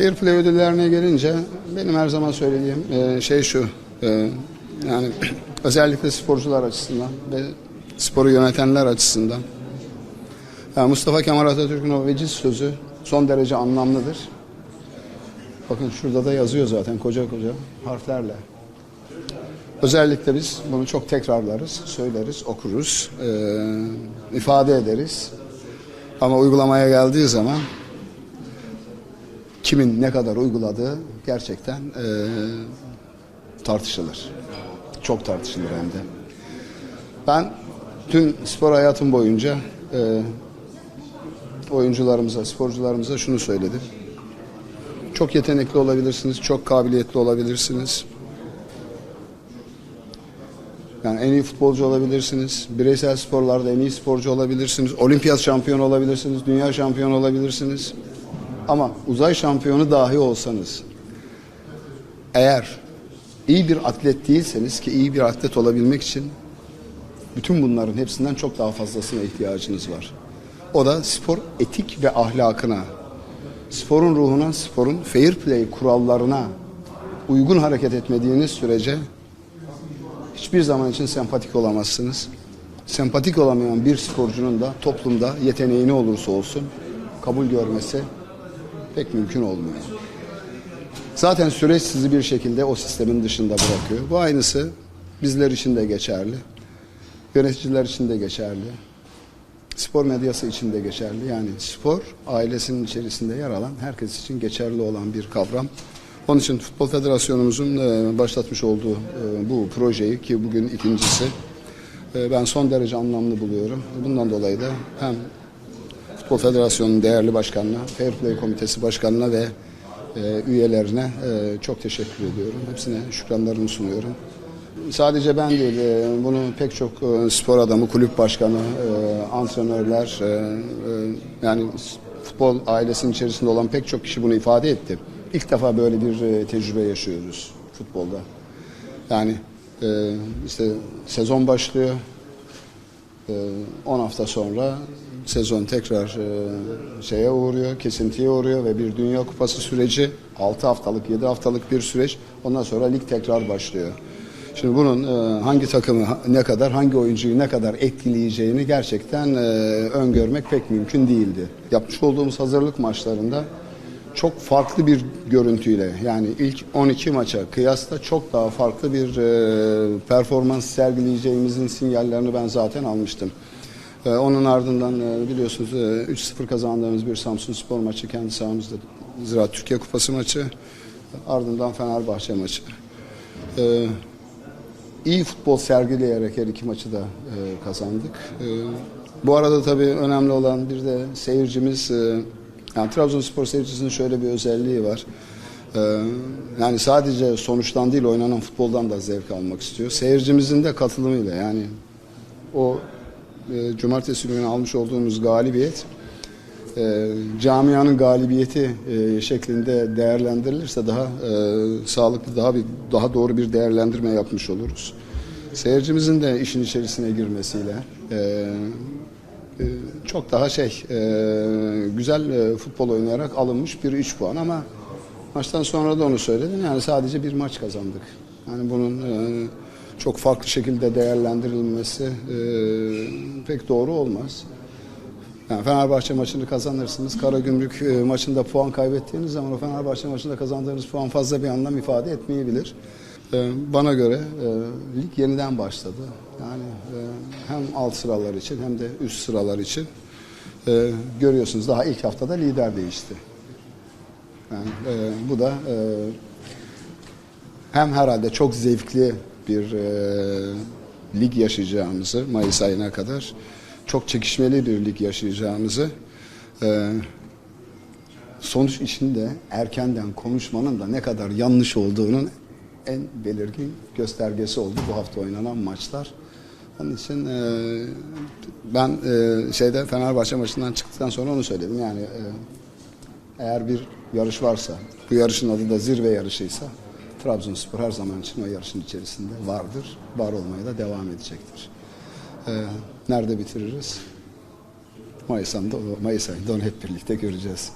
Fair Play ödüllerine gelince benim her zaman söylediğim e, şey şu. e, yani özellikle sporcular açısından ve sporu yönetenler açısından. Yani Mustafa Kemal Atatürk'ün o veciz sözü son derece anlamlıdır. Bakın şurada da yazıyor zaten koca koca harflerle. Özellikle biz bunu çok tekrarlarız, söyleriz, okuruz, e, ifade ederiz. Ama uygulamaya geldiği zaman kimin ne kadar uyguladığı gerçekten e, tartışılır. Çok tartışılır hem de. Ben tüm spor hayatım boyunca e, oyuncularımıza, sporcularımıza şunu söyledim. Çok yetenekli olabilirsiniz, çok kabiliyetli olabilirsiniz. Yani en iyi futbolcu olabilirsiniz. Bireysel sporlarda en iyi sporcu olabilirsiniz. Olimpiyat şampiyonu olabilirsiniz. Dünya şampiyonu olabilirsiniz. Ama uzay şampiyonu dahi olsanız eğer iyi bir atlet değilseniz ki iyi bir atlet olabilmek için bütün bunların hepsinden çok daha fazlasına ihtiyacınız var. O da spor etik ve ahlakına, sporun ruhuna, sporun fair play kurallarına uygun hareket etmediğiniz sürece hiçbir zaman için sempatik olamazsınız. Sempatik olamayan bir sporcunun da toplumda yeteneği ne olursa olsun kabul görmesi pek mümkün olmuyor. Zaten süreç sizi bir şekilde o sistemin dışında bırakıyor. Bu aynısı bizler için de geçerli. Yöneticiler için de geçerli. Spor medyası için de geçerli. Yani spor ailesinin içerisinde yer alan herkes için geçerli olan bir kavram. Onun için Futbol Federasyonumuzun e, başlatmış olduğu e, bu projeyi ki bugün ikincisi e, ben son derece anlamlı buluyorum. Bundan dolayı da hem Futbol Federasyonu'nun değerli başkanına, Fair Play Komitesi başkanına ve e, üyelerine e, çok teşekkür ediyorum. Hepsine şükranlarımı sunuyorum. Sadece ben değil, e, bunu pek çok e, spor adamı, kulüp başkanı, e, antrenörler, e, e, yani futbol ailesinin içerisinde olan pek çok kişi bunu ifade etti. İlk defa böyle bir e, tecrübe yaşıyoruz futbolda. Yani e, işte sezon başlıyor, ee, 10 hafta sonra sezon tekrar e, şeye uğruyor, kesintiye uğruyor ve bir Dünya Kupası süreci 6 haftalık, 7 haftalık bir süreç. Ondan sonra lig tekrar başlıyor. Şimdi bunun e, hangi takımı ne kadar, hangi oyuncuyu ne kadar etkileyeceğini gerçekten e, öngörmek pek mümkün değildi. Yapmış olduğumuz hazırlık maçlarında çok farklı bir görüntüyle yani ilk 12 maça kıyasla çok daha farklı bir e, performans sergileyeceğimizin sinyallerini ben zaten almıştım. E, onun ardından e, biliyorsunuz e, 3-0 kazandığımız bir Samsun Spor maçı kendi sahamızda Ziraat Türkiye Kupası maçı ardından Fenerbahçe maçı. E, iyi futbol sergileyerek her iki maçı da e, kazandık. E, bu arada tabii önemli olan bir de seyircimiz, e, yani Trabzonspor seyircisinin şöyle bir özelliği var. E, yani sadece sonuçtan değil oynanan futboldan da zevk almak istiyor. Seyircimizin de katılımıyla yani o e, cumartesi günü almış olduğumuz galibiyet e, camianın galibiyeti e, şeklinde değerlendirilirse daha e, sağlıklı, daha bir daha doğru bir değerlendirme yapmış oluruz. Seyircimizin de işin içerisine girmesiyle e, e, çok daha şey e, güzel e, futbol oynayarak alınmış bir 3 puan ama maçtan sonra da onu söyledim yani sadece bir maç kazandık. Yani bunun e, çok farklı şekilde değerlendirilmesi e, pek doğru olmaz. Yani Fenerbahçe maçını kazanırsınız. Karagümrük e, maçında puan kaybettiğiniz zaman o Fenerbahçe maçında kazandığınız puan fazla bir anlam ifade etmeyebilir. E, Bana göre e, lig yeniden başladı. Yani e, hem alt sıralar için hem de üst sıralar için e, görüyorsunuz daha ilk haftada lider değişti. Yani e, bu da e, hem herhalde çok zevkli bir e, lig yaşayacağımızı Mayıs ayına kadar çok çekişmeli bir lig yaşayacağımızı e, sonuç içinde erkenden konuşmanın da ne kadar yanlış olduğunun en belirgin göstergesi oldu bu hafta oynanan maçlar. Onun için e, ben e, şeyde Fenerbahçe maçından çıktıktan sonra onu söyledim. Yani e, eğer bir yarış varsa, bu yarışın adı da zirve yarışıysa Trabzonspor her zaman için o yarışın içerisinde vardır. Var olmaya da devam edecektir. Ee, nerede bitiririz? Mayıs ayında, Mayıs ayında onu hep birlikte göreceğiz.